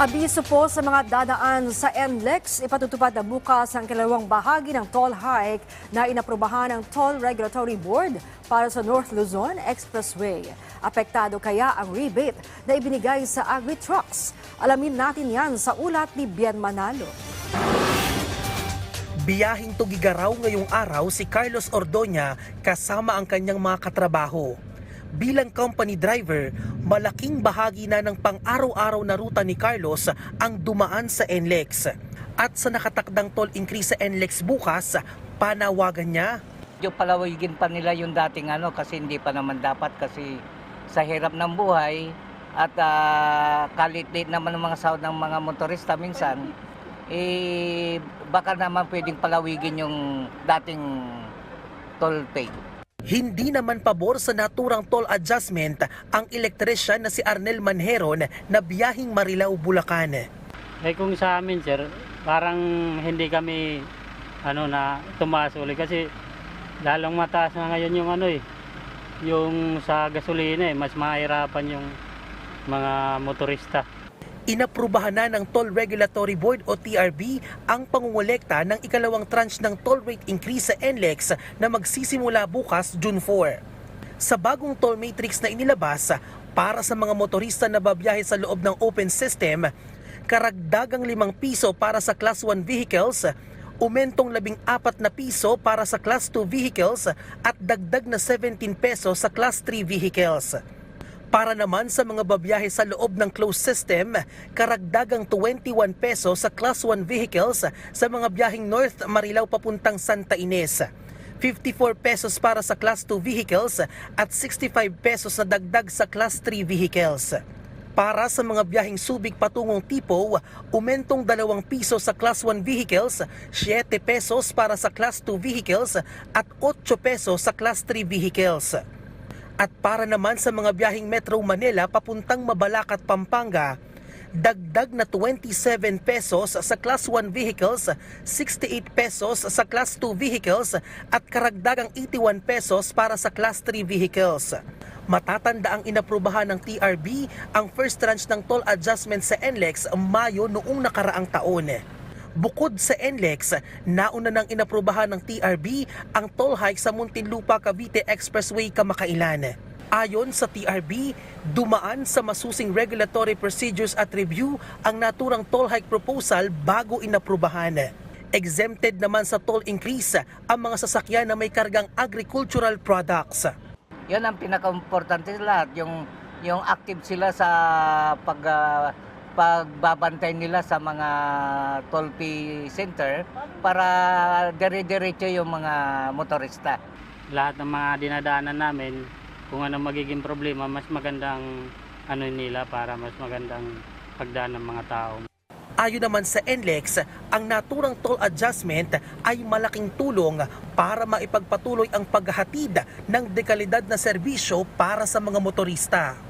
Abiso po sa mga dadaan sa NLEX, ipatutupad na bukas ang kalawang bahagi ng toll hike na inaprubahan ng Toll Regulatory Board para sa North Luzon Expressway. Apektado kaya ang rebate na ibinigay sa agri-trucks? Alamin natin yan sa ulat ni Bien Manalo. Biyahing tugigaraw ngayong araw si Carlos Ordoña kasama ang kanyang mga katrabaho. Bilang company driver, malaking bahagi na ng pang-araw-araw na ruta ni Carlos ang dumaan sa NLEX. At sa nakatakdang toll increase sa NLEX bukas, panawagan niya Medyo palawigin pa nila yung dating ano kasi hindi pa naman dapat kasi sa hirap ng buhay at uh, kalit-lit naman ng mga sahod ng mga motorista minsan eh baka naman pwedeng palawigin yung dating toll pay. Hindi naman pabor sa naturang toll adjustment ang electrician na si Arnel Manheron na biyahing Marilao, Bulacan. Eh kung sa amin sir, parang hindi kami ano na tumaas ulit kasi lalong mataas na ngayon yung ano eh, yung sa gasolina eh, mas mahirapan yung mga motorista. Inaprubahan na ng Toll Regulatory Board o TRB ang pangungulekta ng ikalawang tranche ng toll rate increase sa NLEX na magsisimula bukas June 4. Sa bagong toll matrix na inilabas para sa mga motorista na babiyahe sa loob ng open system, karagdagang 5 piso para sa Class 1 vehicles, umentong 14 na piso para sa Class 2 vehicles at dagdag na 17 peso sa Class 3 vehicles. Para naman sa mga babiyahe sa loob ng closed system, karagdagang 21 peso sa Class 1 vehicles sa mga biyaheng North Marilao papuntang Santa Ines. 54 pesos para sa Class 2 vehicles at 65 pesos na dagdag sa Class 3 vehicles. Para sa mga biyaheng Subic patungong Tipo, umentong 2 piso sa Class 1 vehicles, 7 pesos para sa Class 2 vehicles at 8 pesos sa Class 3 vehicles. At para naman sa mga biyaheng Metro Manila papuntang Mabalacat, Pampanga, dagdag na 27 pesos sa Class 1 vehicles, 68 pesos sa Class 2 vehicles at karagdagang 81 pesos para sa Class 3 vehicles. Matatanda ang inaprubahan ng TRB ang first tranche ng toll adjustment sa NLEX Mayo noong nakaraang taon. Bukod sa NLEX, nauna nang inaprubahan ng TRB ang toll hike sa Muntinlupa Cavite Expressway kamakailan. Ayon sa TRB, dumaan sa masusing regulatory procedures at review ang naturang toll hike proposal bago inaprubahan. Exempted naman sa toll increase ang mga sasakyan na may kargang agricultural products. Yan ang pinaka-importante lahat, yung yung active sila sa pag ah, pagbabantay nila sa mga toll fee center para dire-diretso yung mga motorista. Lahat ng mga dinadaanan namin, kung ano magiging problema, mas magandang ano nila para mas magandang pagdaan ng mga tao. Ayon naman sa NLEX, ang naturang toll adjustment ay malaking tulong para maipagpatuloy ang paghahatid ng dekalidad na serbisyo para sa mga motorista.